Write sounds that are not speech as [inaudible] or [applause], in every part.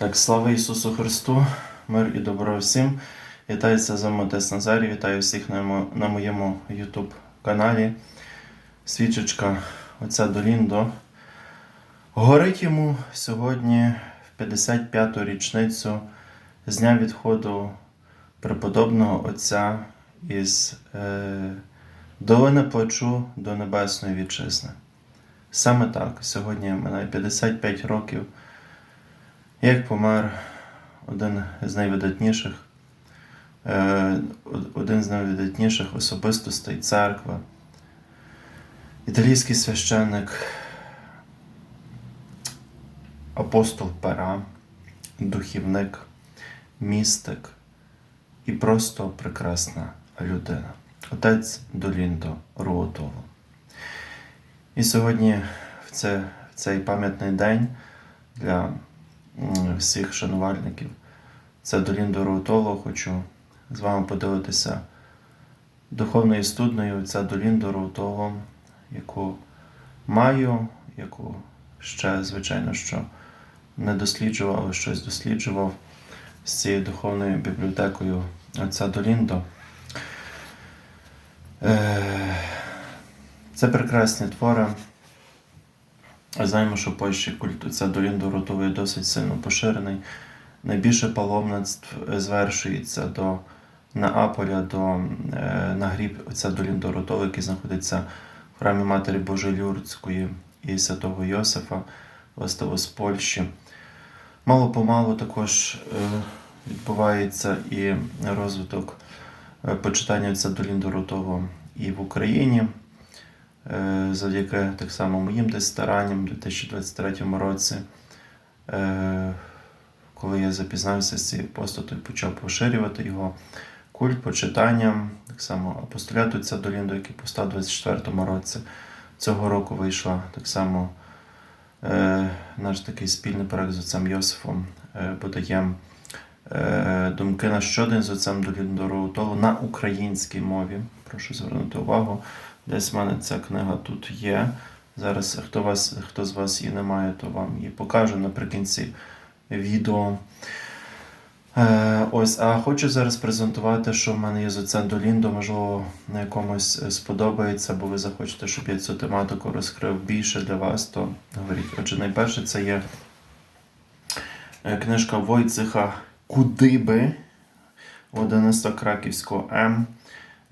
Так, слава Ісусу Христу, мир і добро всім. Вітається з вами Отець Назарій, вітаю всіх на моєму YouTube каналі. Свічечка отця Доліндо. Горить йому сьогодні в 55-ту річницю з дня відходу преподобного Отця із е, долини плачу до Небесної Вітчизни. Саме так, сьогодні минає 55 років як помер один з найвидатніших, е, один з найвидатніших особистостей церкви, італійський священник, апостол Пера, духівник, містик і просто прекрасна людина. Отець Доліндо Руотоло. І сьогодні в, це, в цей пам'ятний день для всіх шанувальників. Це Доліндо Роутоло. Хочу з вами поділитися духовною студною це Доліндо Роутоло, яку маю, яку ще, звичайно, що не досліджував, але щось досліджував з цією духовною бібліотекою отця Доліндо. Е, Це прекрасні твори. Знаємо, що в Польщі культ отця Доліндо Ротової досить сильно поширений. Найбільше паломництв звершується до Неаполя, до е, на гріб отця Доліндо Ротової, який знаходиться в храмі Матері Божої Люрцької і святого Йосифа, властиво з Польщі. Мало помалу також е, відбувається і розвиток е, почитання отця Доліндо Ротового і в Україні. Е, завдяки так само моїм десь старанням у 2023 році, е, коли я запізнався з цією постатою, почав поширювати його культ почитанням, так само апостоляту Долінду, який постав у 24 році. Цього року вийшла так само е, наш такий спільний проект з отцем Йосифом, е, думки на щодень з отцем Доліндо Роутолу на українській мові. Прошу звернути увагу. Десь в мене ця книга тут є. Зараз хто, вас, хто з вас її не має, то вам її покажу наприкінці відео. Е, ось, а хочу зараз презентувати, що в мене є з оцем Доліндо, можливо, на якомусь сподобається, бо ви захочете, щоб я цю тематику розкрив більше для вас, то говоріть. Отже, найперше це є е, книжка Войцеха Кудиби 11 Краківського М.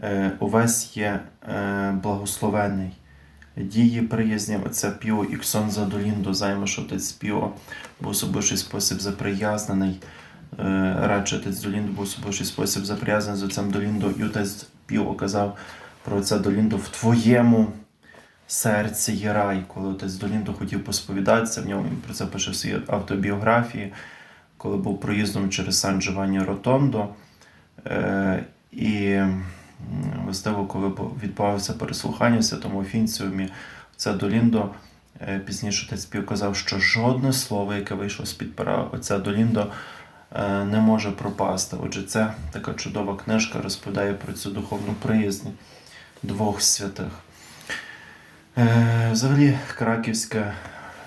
Е, увесь є е, благословений. Дії приязні отця Піо і Ксонза Доліндо, займе, що отець Піо був особистий спосіб заприязнений. Е, радше отець Доліндо був особистий спосіб заприязнений з отцем Доліндо, і отець Піо казав про отця Доліндо в твоєму серці є рай. Коли отець Доліндо хотів посповідатися, в ньому він про це пише в своїй автобіографії, коли був проїздом через Сан Джованні Ротондо. І властиво, коли бу- відбувалося переслухання в святому Офінціумі, це Доліндо е, пізніше отець Пів казав, що жодне слово, яке вийшло з-під пера отця Доліндо, е, не може пропасти. Отже, це така чудова книжка розповідає про цю духовну приязнь двох святих. Е, Взагалі, краківське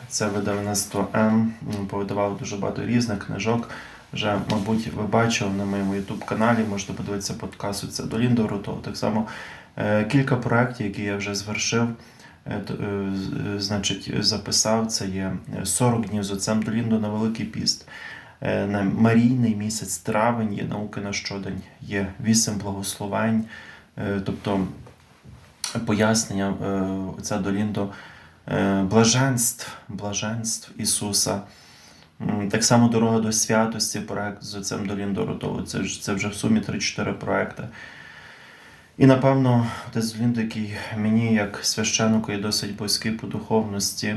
це видавництво М повидавало дуже багато різних книжок. Вже, мабуть, ви бачили на моєму YouTube каналі, можете подивитися подкаст це Доліндо Рутов. Так само е, кілька проєктів, які я вже звершив, е, е, значить, записав. Це є 40 днів з отцем Доліндо на Великий Піст. На Марійний місяць травень є науки на щодень, є вісім благословень, тобто пояснення отця Доліндо блаженств, блаженств Ісуса. Так само дорога до святості, проект з отцем Доліндо Ротову. Це, це вже в сумі 3-4 проекти. І напевно, отець Доліндо, який мені як священнику є досить близький по духовності,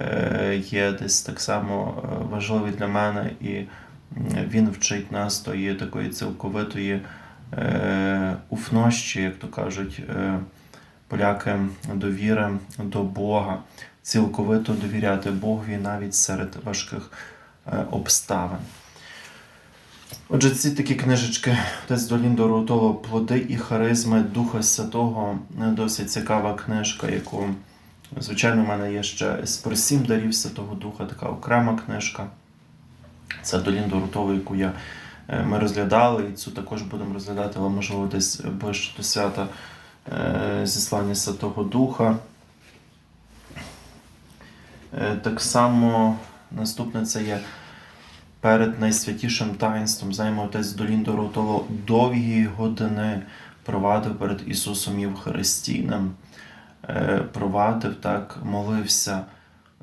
е, є десь так само е, важливий для мене, і він вчить нас тої такої цілковитої е, уфнощі, як то кажуть поляки, довіри до Бога, цілковито довіряти Богові навіть серед важких е, обставин. Отже, ці такі книжечки Отець Доліндо Роутоло Плоди і харизми Духа Святого досить цікава книжка, яку, звичайно, в мене є ще про сім дарів Святого Духа, така окрема книжка. Це Долінду Рутову, яку я, е, ми розглядали, і цю також будемо розглядати, але можливо десь ближче до свята е, зіслання Святого Духа. Е, Так само наступне це є перед найсвятішим таїнством. Знаємо, отець Доліндо Рутово довгі години провадив перед Ісусом Євхаристійним, е, провадив так, молився,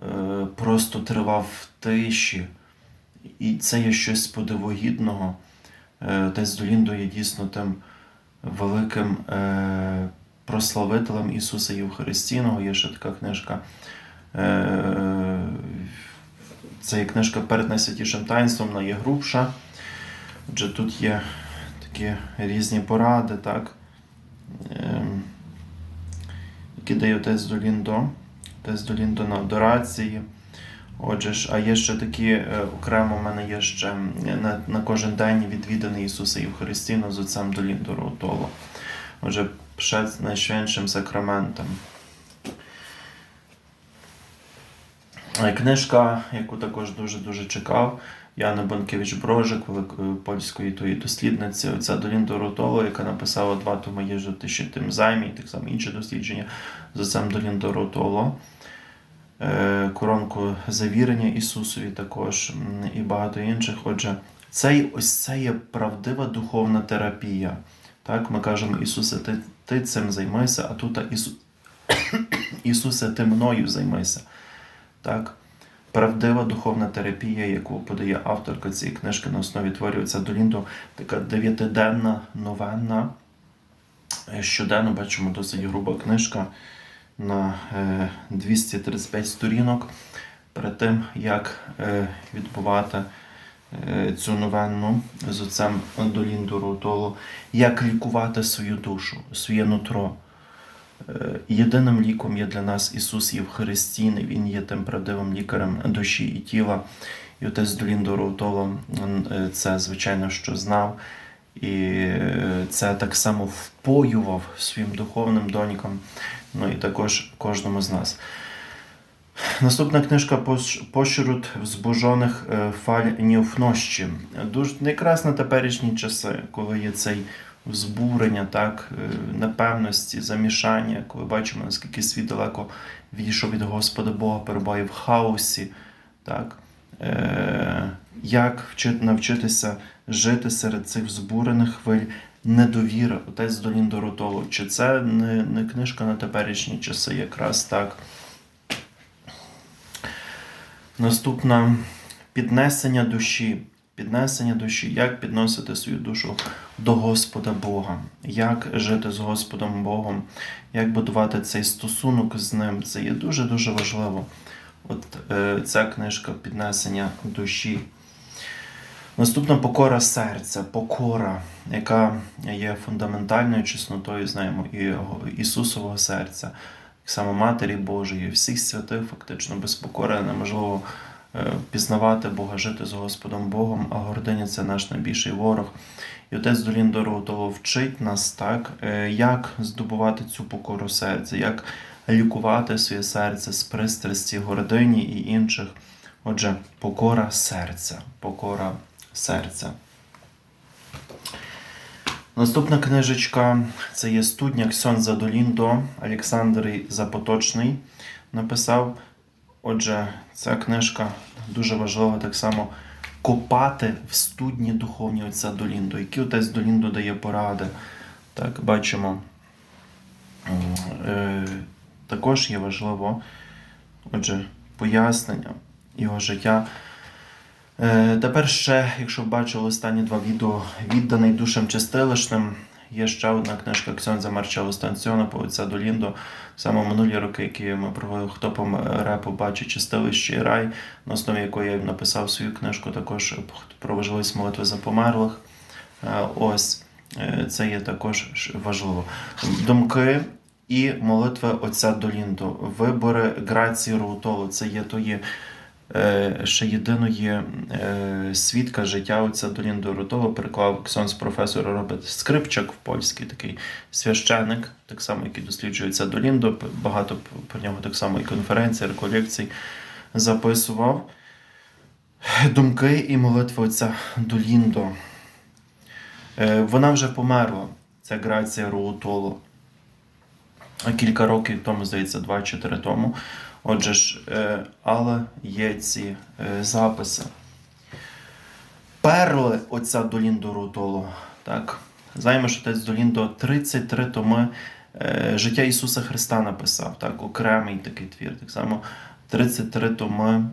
е, просто тривав в тиші. І це є щось подивогідного. Отець Доліндо є дійсно тим великим прославителем Ісуса Євхаристійного. Є ще така книжка. Е, Це є книжка перед найсвятішим таїнством, вона є грубша. Отже, тут є такі різні поради, так? Ем, які дає отець Доліндо. Отець Доліндо на адорації. Отже а є ще такі е, окремо, в мене є ще на, на кожен день відвіданий Ісуса Євхаристійно з отцем Доліндо Ротоло. Отже, перед найшвидшим сакраментом. Е, Книжка, яку також дуже-дуже чекав, Яна Банкевич Брожик, польської тої дослідниці, оця Доліндо Ротоло, яка написала два томи «Єжити ще тим займі, так само інші дослідження з отцем Доліндо Ротоло. Е, Коронку завірення Ісусові також і багато інших. Отже, це, й- ось це є правдива духовна терапія. Так, ми кажемо, Ісусе, ти, ти цим займайся, а тут Ісу... [coughs] Ісусе, ти мною займайся. Так? Правдива духовна терапія, яку подає авторка цієї книжки на основі творів отця Доліндо, така дев'ятиденна новенна. Е, Щоденно бачимо досить груба книжка на е, 235 сторінок. Перед тим, як е, відбувати е, цю новенну з отцем Доліндо Рутоло, як лікувати свою душу, своє нутро. Е, Єдиним ліком є для нас Ісус Євхаристійний, Він є тим правдивим лікарем душі і тіла. І отець Доліндо Роутоло е, це, звичайно, що знав. І е, це так само впоював своїм духовним донькам, ну і також кожному з нас. Наступна книжка «Пош- Пошерут взбожених е, фаль Ніофнощі. Дуже якраз на теперішні часи, коли є цей збурення, так, е, непевності, замішання, коли бачимо, наскільки світ далеко відійшов від Господа Бога, перебуває в хаосі. Так? Е, як вчити, навчитися жити серед цих збурених хвиль недовіри, отець Долін Доротоло. Чи це не, не книжка на теперішні часи, якраз так? Наступна піднесення душі. Піднесення душі, як підносити свою душу до Господа Бога, як жити з Господом Богом, як будувати цей стосунок з ним. Це є дуже-дуже важливо. От е, ця книжка піднесення душі. Наступна покора серця, покора, яка є фундаментальною чеснотою, знаємо, і Ісусового серця, так само Матері Божої, всіх святих, фактично, без покори неможливо пізнавати Бога, жити з Господом Богом, а гординя це наш найбільший ворог. І отець Долін Дороготово вчить нас так, е, як здобувати цю покору серця, як лікувати своє серце з пристрасті, гордині і інших. Отже, покора серця, покора серця. Наступна книжечка це є студня Ксьонза Доліндо, Олександр Запоточний написав. Отже, ця книжка дуже важлива так само копати в студні духовні отця Доліндо, які отець Доліндо дає поради. Так, бачимо. Е, також є важливо, отже, пояснення його життя. Е, Тепер ще, якщо бачили останні два відео, відданий душам чистилищним, є ще одна книжка Ксьонза Марчело Станціона по отця Доліндо. Саме минулі роки, які ми провели хто по репу бачить чистилище і рай, на основі якої я написав свою книжку, також про важливість молитви за померлих. Е, Ось е, це є також важливо. Думки і молитви отця Доліндо. Вибори Грації Роутоло. Це є тої ще єдиної е, свідка життя отця Доліндо Рутова переклав ксьонс професор Роберт Скрипчак в польський такий священик, так само, який досліджує отця Доліндо. Багато про нього так само і конференцій, реколекцій записував. Думки і молитва отця Доліндо. Е, Вона вже померла, ця Грація Руутоло. Кілька років тому, здається, два чи три тому. Отже ж, е, але є ці е, записи. Перли отця Доліндо Руутоло. Так. Знаємо, що отець Доліндо 33 томи е, життя Ісуса Христа написав, так, окремий такий твір. Так само 33 томи.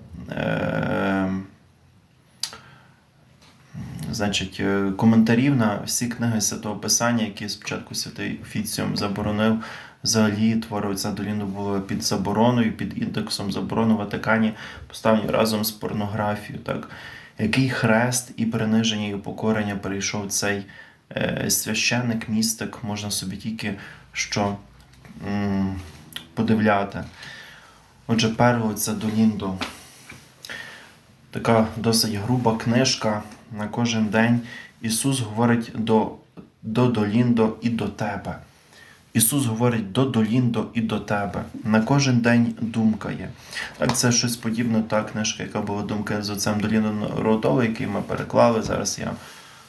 Значить, коментарів на всі книги Святого Писання, які спочатку святий Офіціум заборонив, взагалі твори отця Долінду були під забороною, під індексом заборони в Ватикані, поставлені разом з порнографією. Так? Який хрест і приниження, і упокорення перейшов цей е, священник, містик, можна собі тільки що м, подивляти. Отже, перво це Доліндо. Така досить груба книжка на кожен день. Ісус говорить до, до Доліндо і до тебе. Ісус говорить до Доліндо і до тебе. На кожен день думка є. Так, це щось подібне, та книжка, яка була думка з отцем Доліндо Ротово, який ми переклали. Зараз я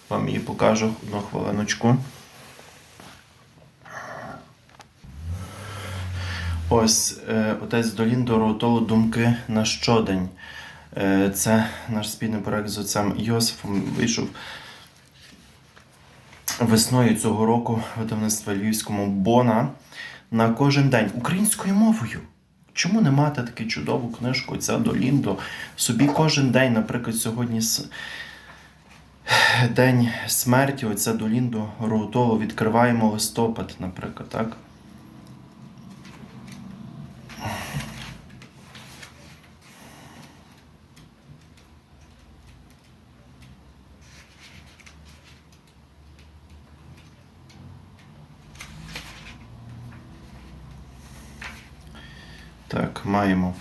вам її покажу одну хвилиночку. Ось е, отець Доліндо Ротоло думки на щодень. Е, Це наш спільний проект з отцем Йосифом вийшов весною цього року видавництва львівському Бона на кожен день українською мовою. Чому не мати таку чудову книжку ця Доліндо? Собі кожен день, наприклад, сьогодні день смерті оця Доліндо Роутоло відкриваємо листопад, наприклад, так? Так, маємо.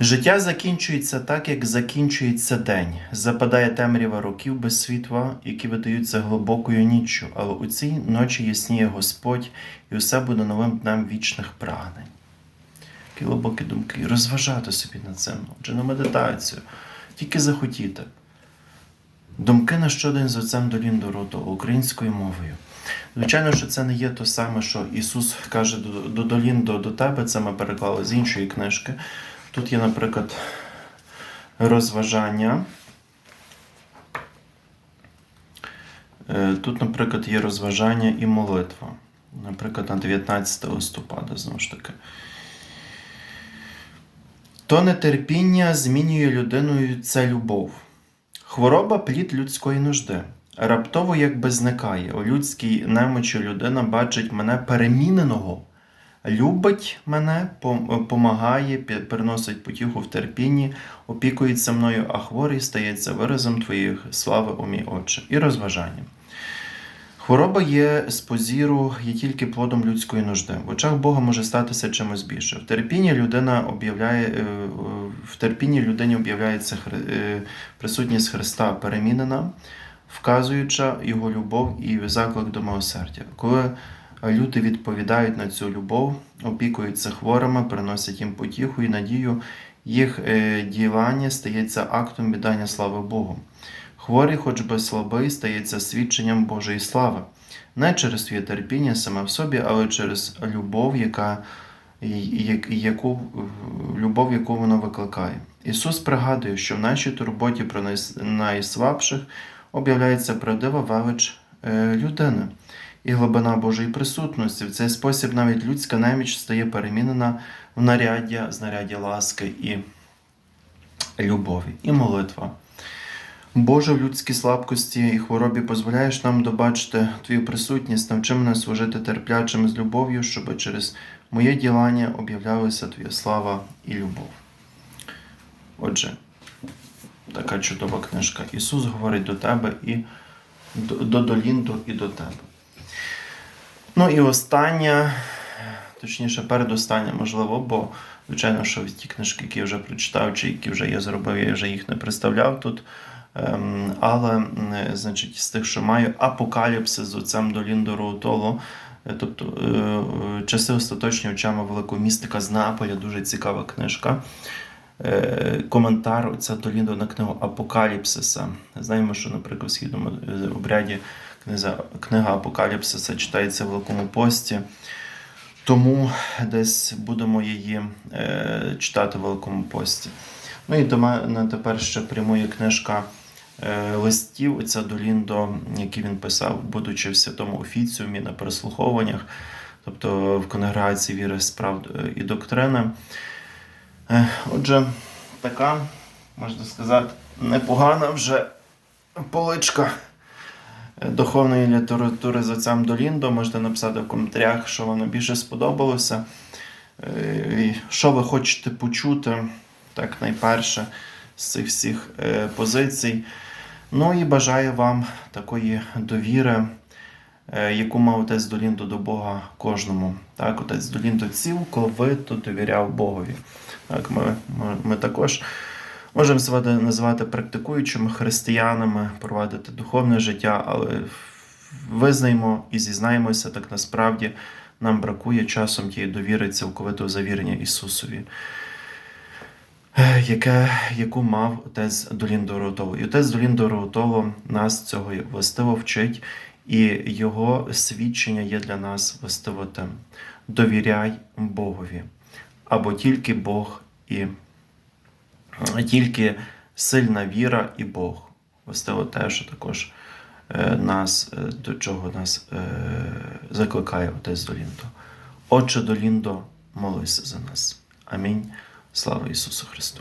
Життя закінчується так, як закінчується день. Западає темрява років без світла, які видаються глибокою ніччю, але у цій ночі ясніє Господь, і усе буде новим днем вічних прагнень. Такі глибокі думки. Розважати собі над цим, отже, на медитацію, тільки захотіти. Думки на щодень з отцем Доліндо Рото українською мовою. Звичайно, що це не є то саме, що Ісус каже до, до Доліндо до тебе, це ми переклали з іншої книжки. Тут є, наприклад, розважання. Е, Тут, наприклад, є розважання і молитва. Наприклад, на 19 листопада, знову ж таки. То нетерпіння змінює людиною це любов. Хвороба плід людської нужди. Раптово якби зникає. У людській немочі людина бачить мене переміненого. Любить мене, помагає, приносить потіху в терпінні, опікується мною, а хворий стається виразом твоїх слави, у мій Отче. І розважання. Хвороба є з позіру, є тільки плодом людської нужди. В очах Бога може статися чимось більше. В терпінні людина об'являє е, в терпінні людині об'являється е, присутність Христа перемінена, вказуюча його любов і заклик до милосердя. Коли люди відповідають на цю любов, опікуються хворими, приносять їм потіху і надію, їх е, діяння стається актом віддання слави Богу. Хворий, хоч би слабий, стається свідченням Божої слави, не через своє терпіння саме в собі, але через любов, яка, яку, любов, яку воно викликає. Ісус пригадує, що в нашій турботі про найслабших об'являється правдива велич е, людини і глибина Божої присутності. В цей спосіб навіть людська неміч стає перемінена в наряддя, знаряддя ласки і любові, і молитва. Боже, в людській слабкості і хворобі дозволяєш нам добачити Твою присутність, навчи мене служити терплячим з любов'ю, щоб через моє ділання об'являлася Твоя слава і любов. Отже, така чудова книжка. Ісус говорить до тебе і до, до Долінду і до тебе. Ну і остання, точніше, передостання, можливо, бо, звичайно, що ті книжки, які я вже прочитав, чи які вже я зробив, я вже їх не представляв тут. Ем, але, значить, з тих, що маю, апокаліпсис з отцем Доліндо Роутоло, е, тобто е, е, часи остаточні очами великого містика з Неаполя, дуже цікава книжка. коментар отця Доліндо на книгу Апокаліпсиса. Знаємо, що, наприклад, в східному обряді книза, книга Апокаліпсиса читається в Великому пості. Тому десь будемо її читати в Великому пості. Ну і до мене тепер ще прямує книжка листів отця Доліндо, які він писав, будучи в святому офіціумі на переслуховуваннях, тобто в конгрегації віри, справ е, і доктрини. Е, Отже, така, можна сказати, непогана вже поличка е, духовної літератури з отцем Доліндо. Можете написати в коментарях, що вам більше сподобалося. Е, і Що ви хочете почути, так найперше, з цих всіх е, позицій. Ну і бажаю вам такої довіри, е, яку мав отець Доліндо до Бога кожному. Так, отець Доліндо цілковито довіряв Богові. Так, ми, ми, ми також можемо себе називати практикуючими християнами, провадити духовне життя, але визнаємо і зізнаємося, так насправді нам бракує часом тієї довіри цілковитого завірення Ісусові. Е, Яке, яку мав отець Доліндо Ротово. І отець Доліндо Ротово нас цього властиво вчить, і його свідчення є для нас властиво тим. Довіряй Богові. Або тільки Бог і тільки сильна віра і Бог. Властиво те, що також е, нас, е, до чого нас е, закликає отець Доліндо. Отче Доліндо, молися за нас. Амінь. Слава Ісусу Христу!